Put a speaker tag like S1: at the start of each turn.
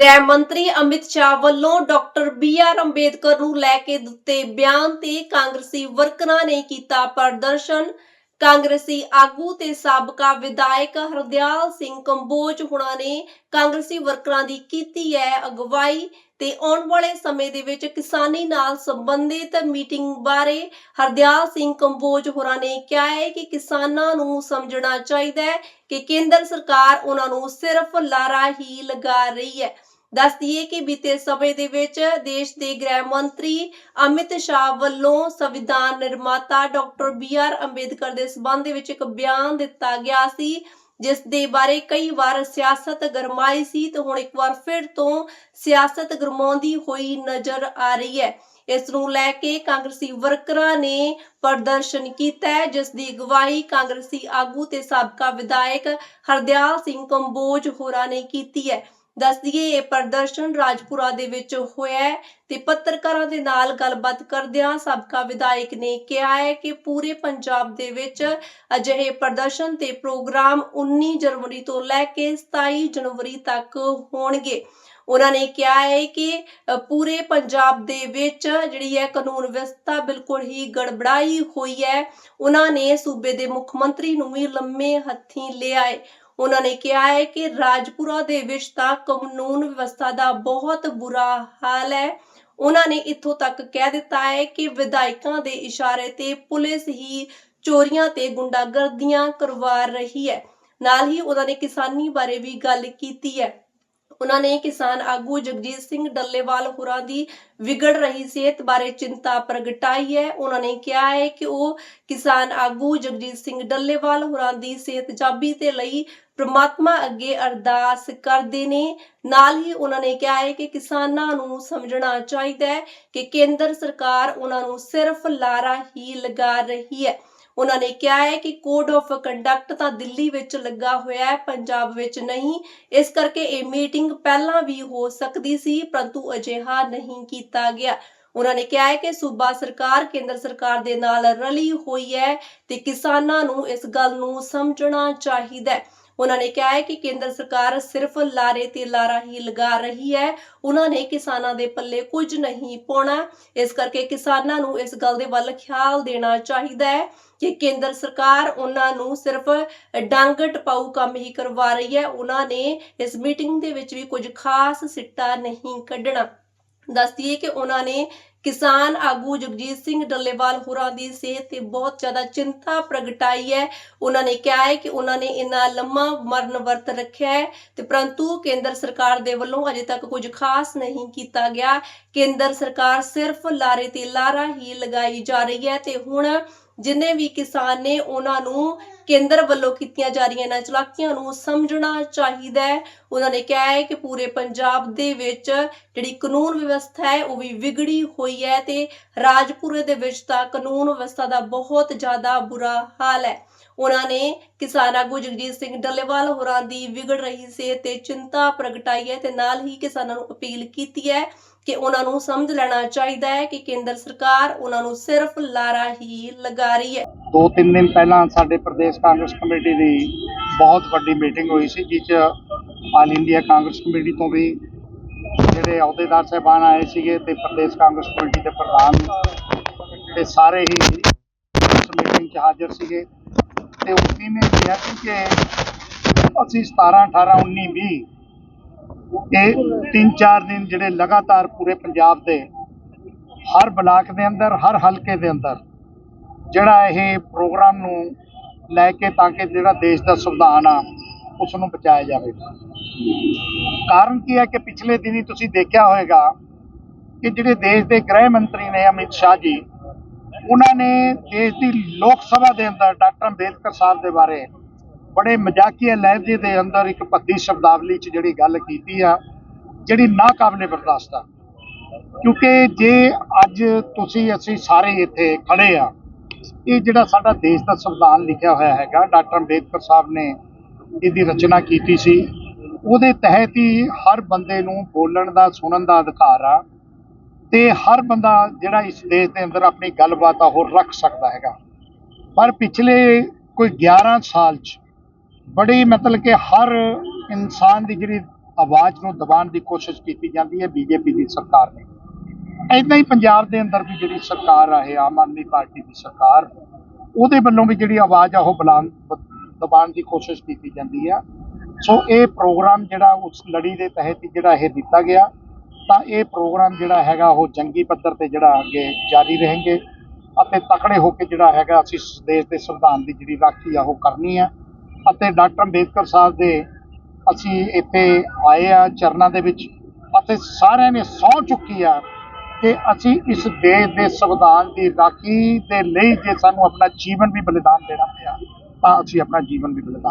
S1: ਗ੍ਰਹਿ ਮੰਤਰੀ ਅਮਿਤ ਸ਼ਾਹ ਵੱਲੋਂ ਡਾਕਟਰ ਬੀ ਆਰ ਅੰਬੇਦਕਰ ਨੂੰ ਲੈ ਕੇ ਦਿੱਤੇ ਬਿਆਨ ਤੇ ਕਾਂਗਰਸੀ ਵਰਕਰਾਂ ਨੇ ਕੀਤਾ ਪ੍ਰਦਰਸ਼ਨ। ਕਾਂਗਰਸੀ ਆਗੂ ਤੇ ਸਾਬਕਾ ਵਿਧਾਇਕ ਹਰਦਿਆਲ ਸਿੰਘ ਕੰਬੋਜ ਹੁਣਾਂ ਨੇ ਕਾਂਗਰਸੀ ਵਰਕਰਾਂ ਦੀ ਕੀਤੀ ਹੈ ਅਗਵਾਈ ਤੇ ਆਉਣ ਵਾਲੇ ਸਮੇਂ ਦੇ ਵਿੱਚ ਕਿਸਾਨੀ ਨਾਲ ਸੰਬੰਧਿਤ ਮੀਟਿੰਗ ਬਾਰੇ ਹਰਦਿਆਲ ਸਿੰਘ ਕੰਬੋਜ ਹੋਰਾਂ ਨੇ ਕਿਹਾ ਹੈ ਕਿ ਕਿਸਾਨਾਂ ਨੂੰ ਸਮਝਣਾ ਚਾਹੀਦਾ ਹੈ ਕਿ ਕੇਂਦਰ ਸਰਕਾਰ ਉਹਨਾਂ ਨੂੰ ਸਿਰਫ ਲਾਰਾ ਹੀ ਲਗਾ ਰਹੀ ਹੈ। ਦੱਸ ਦਈਏ ਕਿ ਬੀਤੇ ਸਮੇਂ ਦੇ ਵਿੱਚ ਦੇਸ਼ ਦੇ ਗ੍ਰਹਿ ਮੰਤਰੀ ਅਮਿਤ ਸ਼ਾਹ ਵੱਲੋਂ ਸੰਵਿਧਾਨ ਨਿਰਮਾਤਾ ਡਾਕਟਰ ਬੀ ਆਰ ਅੰਬੇਦਕਰ ਦੇ ਸਬੰਧ ਦੇ ਵਿੱਚ ਇੱਕ ਬਿਆਨ ਦਿੱਤਾ ਗਿਆ ਸੀ, ਜਿਸ ਦੇ ਬਾਰੇ ਕਈ ਵਾਰ ਸਿਆਸਤ ਗਰਮਾਈ ਸੀ ਤੇ ਹੁਣ ਇੱਕ ਵਾਰ ਫਿਰ ਤੋਂ ਸਿਆਸਤ ਗਰਮਾਉਂਦੀ ਹੋਈ ਨਜ਼ਰ ਆ ਰਹੀ ਹੈ। ਇਸ ਨੂੰ ਲੈ ਕੇ ਕਾਂਗਰਸੀ ਵਰਕਰਾਂ ਨੇ ਪ੍ਰਦਰਸ਼ਨ ਕੀਤਾ ਹੈ, ਜਿਸ ਦੀ ਅਗਵਾਈ ਕਾਂਗਰਸੀ ਆਗੂ ਤੇ ਸਾਬਕਾ ਵਿਧਾਇਕ ਹਰਦਿਆਲ ਸਿੰਘ ਕੰਬੋਜ ਹੋਰਾਂ ਨੇ ਕੀਤੀ ਹੈ। ਦੱਸ ਦਈਏ, ਇਹ ਪ੍ਰਦਰਸ਼ਨ ਰਾਜਪੁਰਾ ਦੇ ਵਿੱਚ ਹੋਇਆ ਤੇ ਪੱਤਰਕਾਰਾਂ ਦੇ ਨਾਲ ਗੱਲਬਾਤ ਕਰਦਿਆਂ ਸਾਬਕਾ ਵਿਧਾਇਕ ਨੇ ਕਿਹਾ ਹੈ ਕਿ ਪੂਰੇ ਪੰਜਾਬ ਦੇ ਵਿੱਚ ਅਜਿਹੇ ਪ੍ਰਦਰਸ਼ਨ ਤੇ ਪ੍ਰੋਗਰਾਮ 19 ਜਨਵਰੀ ਤੋਂ ਲੈ ਕੇ 27 ਜਨਵਰੀ ਤੱਕ ਹੋਣਗੇ। ਉਹਨਾਂ ਨੇ ਕਿਹਾ ਹੈ ਕਿ ਪੂਰੇ ਪੰਜਾਬ ਦੇ ਵਿੱਚ ਜਿਹੜੀ ਹੈ ਕਾਨੂੰਨ ਵਿਵਸਥਾ ਬਿਲਕੁਲ ਹੀ ਗੜਬੜਾਈ ਹੋਈ ਹੈ। ਉਹਨਾਂ ਨੇ ਸੂਬੇ ਦੇ ਮੁੱਖ ਮੰਤਰੀ ਨੂੰ ਵੀ ਲੰਮੇ ਹੱਥੀਂ ਲਿਆ ਹੈ। ਉਹਨਾਂ ਨੇ ਕਿਹਾ ਹੈ ਕਿ ਰਾਜਪੁਰਾ ਦੇ ਵਿੱਚ ਤਾਂ ਕਾਨੂੰਨ ਵਿਵਸਥਾ ਦਾ ਬਹੁਤ ਬੁਰਾ ਹਾਲ ਹੈ। ਉਹਨਾਂ ਨੇ ਇੱਥੋਂ ਤੱਕ ਕਹਿ ਦਿੱਤਾ ਹੈ ਕਿ ਵਿਧਾਇਕਾਂ ਦੇ ਇਸ਼ਾਰੇ ਤੇ ਪੁਲਿਸ ਹੀ ਚੋਰੀਆਂ ਤੇ ਗੁੰਡਾਗਰਦੀਆਂ ਕਰਵਾ ਰਹੀ ਹੈ। ਨਾਲ ਹੀ ਉਹਨਾਂ ਨੇ ਕਿਸਾਨੀ ਬਾਰੇ ਵੀ ਗੱਲ ਕੀਤੀ ਹੈ। ਉਹਨਾਂ ਨੇ ਕਿਸਾਨ ਆਗੂ ਜਗਜੀਤ ਸਿੰਘ ਡੱਲੇਵਾਲ ਹੋਰਾਂ ਦੀ ਵਿਗੜ ਰਹੀ ਸਿਹਤ ਬਾਰੇ ਚਿੰਤਾ ਪ੍ਰਗਟਾਈ ਹੈ। ਉਹਨਾਂ ਨੇ ਕਿਹਾ ਹੈ ਕਿ ਉਹ ਕਿਸਾਨ ਆਗੂ ਜਗਜੀਤ ਸਿੰਘ ਡੱਲੇਵਾਲ ਹੋਰਾਂ ਦੀ ਸਿਹਤ ਜਾਬੀ ਤੇ ਲਈ ਪ੍ਰਮਾਤਮਾ ਅੱਗੇ ਅਰਦਾਸ ਕਰਦੇ ਨੇ। ਨਾਲ ਹੀ ਉਹਨਾਂ ਨੇ ਕਿਹਾ ਹੈ ਕਿ ਕਿਸਾਨਾਂ ਨੂੰ ਸਮਝਣਾ ਚਾਹੀਦਾ ਹੈ ਕਿ ਕੇਂਦਰ ਸਰਕਾਰ ਉਹਨਾਂ ਨੂੰ ਸਿਰਫ ਲਾਰਾ ਹੀ ਲਗਾ ਰਹੀ ਹੈ। ਉਹਨਾਂ ਨੇ ਕਿਹਾ ਹੈ ਕਿ ਕੋਡ ਆਫ ਕੰਡਕਟ ਤਾਂ ਦਿੱਲੀ ਵਿੱਚ ਲੱਗਾ ਹੋਇਆ ਹੈ, ਪੰਜਾਬ ਵਿੱਚ ਨਹੀਂ। ਇਸ ਕਰਕੇ ਇਹ ਮੀਟਿੰਗ ਪਹਿਲਾਂ ਵੀ ਹੋ ਸਕਦੀ ਸੀ, ਪਰੰਤੂ ਅਜਿਹਾ ਨਹੀਂ ਕੀਤਾ ਗਿਆ। ਉਹਨਾਂ ਨੇ ਕਿਹਾ ਹੈ ਕਿ ਸੂਬਾ ਸਰਕਾਰ, ਕੇਂਦਰ ਸਰਕਾਰ ਦੇ ਨਾਲ ਰਲੀ ਹੋਈ ਹੈ ਤੇ ਕਿਸਾਨਾਂ ਨੂੰ ਇਸ ਗੱਲ ਨੂੰ ਸਮਝਣਾ ਚਾਹੀਦਾ ਹੈ। ਉਹਨਾਂ ਨੇ ਕਿਹਾ ਹੈ ਕਿ ਕੇਂਦਰ ਸਰਕਾਰ ਸਿਰਫ ਲਾਰੇ ਤੇ ਲਾਰਾ ਹੀ ਲਗਾ ਰਹੀ ਹੈ। ਉਹਨਾਂ ਨੇ ਕਿਸਾਨਾਂ ਦੇ ਪੱਲੇ ਕੁਝ ਨਹੀਂ ਪਾਉਣਾ। ਇਸ ਕਰਕੇ ਕਿਸਾਨਾਂ ਨੂੰ ਇਸ ਗੱਲ ਦੇ ਵੱਲ ਖਿਆਲ ਦੇਣਾ ਚਾਹੀਦਾ ਹੈ ਕਿ ਕੇਂਦਰ ਸਰਕਾਰ ਉਹਨਾਂ ਨੂੰ ਸਿਰਫ ਡੰਗ ਟਪਾਊ ਕੰਮ ਹੀ ਕਰਵਾ ਰਹੀ ਹੈ। ਉਹਨਾਂ ਨੇ ਇਸ ਮੀਟਿੰਗ ਦੇ ਵਿੱਚ ਵੀ ਕੁਝ ਖਾਸ ਸਿੱਟਾ ਨਹੀਂ ਕੱਢਣਾ। ਦੱਸ ਕਿ ਉਹਨਾਂ ਨੇ ਕਿਸਾਨ ਆਗੂ ਜਗਜੀਤ ਸਿੰਘ ਡੱਲੇਵਾਲ ਹੋਰਾਂ ਦੀ ਸਿਹਤ ਤੇ ਬਹੁਤ ਜ਼ਿਆਦਾ ਚਿੰਤਾ ਪ੍ਰਗਟਾਈ ਹੈ। ਉਹਨਾਂ ਨੇ ਕਿਹਾ ਹੈ ਕਿ ਉਹਨਾਂ ਨੇ ਇੰਨਾ ਲੰਮਾ ਮਰਨ ਵਰਤ ਰੱਖਿਆ ਹੈ ਤੇ ਪਰੰਤੂ ਕੇਂਦਰ ਸਰਕਾਰ ਦੇ ਵੱਲੋਂ ਅਜੇ ਤੱਕ ਕੁਝ ਖਾਸ ਨਹੀਂ ਕੀਤਾ ਗਿਆ। ਕੇਂਦਰ ਸਰਕਾਰ ਸਿਰਫ ਲਾਰੇ ਤੇ ਲਾਰਾ ਹੀ ਲਗਾਈ ਜਾ ਰਹੀ ਹੈ ਤੇ ਹੁਣ ਜਿੰਨੇ ਵੀ ਕਿਸਾਨ ਨੇ, ਉਹਨਾਂ ਨੂੰ ਕੇਂਦਰ ਵੱਲੋਂ ਕੀਤੀਆਂ ਜਾ ਰਹੀਆਂ ਇਹਨਾਂ ਚਲਾਕੀਆਂ ਨੂੰ ਸਮਝਣਾ ਚਾਹੀਦਾ ਹੈ। ਉਹਨਾਂ ਨੇ ਕਿਹਾ ਹੈ ਕਿ ਪੂਰੇ ਪੰਜਾਬ ਦੇ ਵਿੱਚ ਜਿਹੜੀ ਕਾਨੂੰਨ ਵਿਵਸਥਾ ਹੈ, ਉਹ ਵੀ ਵਿਗੜੀ ਹੋਈ ਹੈ ਤੇ ਰਾਜਪੁਰੇ ਦੇ ਵਿੱਚ ਤਾਂ ਕਾਨੂੰਨ ਵਿਵਸਥਾ ਦਾ ਬਹੁਤ ਜ਼ਿਆਦਾ ਬੁਰਾ ਹਾਲ ਹੈ। ਉਹਨਾਂ ਨੇ ਕਿਸਾਨ ਆਗੂ ਜਗਜੀਤ ਸਿੰਘ ਡੱਲੇਵਾਲ ਹੋਰਾਂ ਦੀ ਵਿਗੜ ਰਹੀ ਸਿਹਤ ਤੇ ਚਿੰਤਾ ਪ੍ਰਗਟਾਈ ਹੈ ਤੇ ਨਾਲ ਹੀ ਕਿਸਾਨਾਂ ਨੂੰ ਅਪੀਲ ਕੀਤੀ ਹੈ ਕਿ ਉਹਨਾਂ ਨੂੰ ਸਮਝ ਲੈਣਾ ਚਾਹੀਦਾ ਹੈ ਕਿ ਕੇਂਦਰ ਸਰਕਾਰ ਉਹਨਾਂ ਨੂੰ ਸਿਰਫ ਲਾਰਾ ਹੀ ਲਗਾ ਰਹੀ ਹੈ।
S2: ਦੋ ਤਿੰਨ ਦਿਨ ਪਹਿਲਾਂ ਸਾਡੇ ਪ੍ਰਦੇਸ਼ ਕਾਂਗਰਸ ਕਮੇਟੀ ਦੀ ਬਹੁਤ ਵੱਡੀ ਮੀਟਿੰਗ ਹੋਈ ਸੀ ਜਿਸ 'ਚ ਆਲ ਇੰਡੀਆ ਕਾਂਗਰਸ ਕਮੇਟੀ ਤੋਂ ਵੀ ਜਿਹੜੇ ਅਹੁਦੇਦਾਰ ਸਾਹਿਬਾਨ ਆਏ ਸੀਗੇ ਤੇ ਪ੍ਰਦੇਸ਼ ਕਾਂਗਰਸ ਕਮੇਟੀ ਦੇ ਪ੍ਰਧਾਨ ਤੇ ਸਾਰੇ ਹੀ ਇਸ ਮੀਟਿੰਗ 'ਚ ਹਾਜ਼ਰ ਸੀਗੇ। ਤੇ ਉਸੀ ਨੇ ਕਿਹਾ ਸੀ ਕਿ ਅਸੀਂ 17 18 19 20 ਇਹ ਤਿੰਨ ਚਾਰ ਦਿਨ ਜਿਹੜੇ ਲਗਾਤਾਰ ਪੂਰੇ ਪੰਜਾਬ ਦੇ ਹਰ ਬਲਾਕ ਦੇ ਅੰਦਰ, ਹਰ ਹਲਕੇ ਦੇ ਅੰਦਰ ਜਿਹੜਾ ਇਹ ਪ੍ਰੋਗਰਾਮ ਨੂੰ ਲੈ ਕੇ ਤਾਂ ਕਿ ਜਿਹੜਾ ਦੇਸ਼ ਦਾ ਸੰਵਿਧਾਨ ਆ, ਉਸ ਨੂੰ ਬਚਾਇਆ ਜਾਵੇ। ਕਾਰਨ ਕੀ ਹੈ ਕਿ ਪਿਛਲੇ ਦਿਨੀ ਤੁਸੀਂ ਦੇਖਿਆ ਹੋਵੇਗਾ ਕਿ ਜਿਹੜੇ ਦੇਸ਼ ਦੇ ਗ੍ਰਹਿ ਮੰਤਰੀ ਨੇ ਅਮਿਤ ਸ਼ਾਹ ਜੀ, ਉਹਨਾਂ ਨੇ ਦੇਸ਼ ਦੀ ਲੋਕ ਸਭਾ ਦੇ ਅੰਦਰ ਡਾਕਟਰ ਅੰਬੇਦਕਰ ਸਾਹਿਬ ਦੇ ਬਾਰੇ ਬੜੇ ਮਜ਼ਾਕੀਆ ਲਹਿਜੇ ਦੇ ਅੰਦਰ ਇੱਕ ਭੱਦੀ ਸ਼ਬਦਾਵਲੀ 'ਚ ਜਿਹੜੀ ਗੱਲ ਕੀਤੀ ਆ, ਜਿਹੜੀ ਨਾਕਾਬਲੇ ਬਰਦਾਸ਼ਤ ਆ। ਕਿਉਂਕਿ ਜੇ ਅੱਜ ਤੁਸੀਂ, ਅਸੀਂ ਸਾਰੇ ਇੱਥੇ ਖੜੇ ਆ, ਇਹ ਜਿਹੜਾ ਸਾਡਾ ਦੇਸ਼ ਦਾ ਸੰਵਿਧਾਨ ਲਿਖਿਆ ਹੋਇਆ ਹੈਗਾ, ਡਾਕਟਰ ਅੰਬੇਦਕਰ ਸਾਹਿਬ ਨੇ ਇਹਦੀ ਰਚਨਾ ਕੀਤੀ ਸੀ, ਉਹਦੇ ਤਹਿਤ ਹੀ ਹਰ ਬੰਦੇ ਨੂੰ ਬੋਲਣ ਦਾ, ਸੁਣਨ ਦਾ ਅਧਿਕਾਰ ਆ, ਤੇ ਹਰ ਬੰਦਾ ਜਿਹੜਾ ਇਸ ਦੇਸ਼ ਦੇ ਅੰਦਰ ਆਪਣੀ ਗੱਲਬਾਤ ਆ, ਉਹ ਰੱਖ ਸਕਦਾ ਹੈਗਾ। ਪਰ ਪਿਛਲੇ ਕੋਈ 11 ਸਾਲ ਚ ਬੜੀ ਮਤਲਬ ਕਿ ਹਰ ਇਨਸਾਨ ਦੀ ਜਿਹੜੀ ਆਵਾਜ਼ ਨੂੰ ਦਬਾਉਣ ਦੀ ਕੋਸ਼ਿਸ਼ ਕੀਤੀ ਜਾਂਦੀ ਹੈ ਬੀਜੇਪੀ ਦੀ ਸਰਕਾਰ ਨੇ। ਏਦਾਂ ਹੀ ਪੰਜਾਬ ਦੇ ਅੰਦਰ ਵੀ ਜਿਹੜੀ ਸਰਕਾਰ ਆ, ਇਹ ਆਮ ਆਦਮੀ ਪਾਰਟੀ ਦੀ ਸਰਕਾਰ, ਉਹਦੇ ਵੱਲੋਂ ਵੀ ਜਿਹੜੀ ਆਵਾਜ਼ ਆ, ਉਹ ਬੁਲਾਉਣ, ਦਬਾਉਣ ਦੀ ਕੋਸ਼ਿਸ਼ ਕੀਤੀ ਜਾਂਦੀ ਆ। ਸੋ ਇਹ ਪ੍ਰੋਗਰਾਮ ਜਿਹੜਾ ਉਸ ਲੜੀ ਦੇ ਤਹਿਤ ਹੀ ਜਿਹੜਾ ਇਹ ਦਿੱਤਾ ਗਿਆ, ਤਾਂ ਇਹ ਪ੍ਰੋਗਰਾਮ ਜਿਹੜਾ ਹੈਗਾ, ਉਹ ਜੰਗੀ ਪੱਧਰ ਤੇ ਜਿਹੜਾ ਅੱਗੇ ਜਾਰੀ ਰਹਿਣਗੇ ਅਤੇ ਤਕੜੇ ਹੋ ਕੇ ਜਿਹੜਾ ਹੈਗਾ, ਅਸੀਂ ਦੇਸ਼ ਦੇ ਸੰਵਿਧਾਨ ਦੀ ਜਿਹੜੀ ਰਾਖੀ ਆ, ਉਹ ਕਰਨੀ ਆ। ਅਤੇ ਡਾਕਟਰ ਅੰਬੇਦਕਰ ਸਾਹਿਬ ਦੇ ਅਸੀਂ ਇੱਥੇ ਆਏ ਆ ਚਰਨਾਂ ਦੇ ਵਿੱਚ ਅਤੇ ਸਾਰਿਆਂ ਨੇ ਸਹੁੰ ਚੁੱਕੀ ਆ ਕਿ ਅਸੀਂ ਇਸ ਦੇਸ਼ ਦੇ ਸੰਵਿਧਾਨ ਦੀ ਰਾਖੀ ਦੇ ਲਈ ਜੇ ਸਾਨੂੰ ਆਪਣਾ ਜੀਵਨ ਵੀ ਬਲੀਦਾਨ ਦੇਣਾ ਪਿਆ ਤਾਂ ਅਸੀਂ ਆਪਣਾ ਜੀਵਨ ਵੀ ਬਲੀਦਾਨ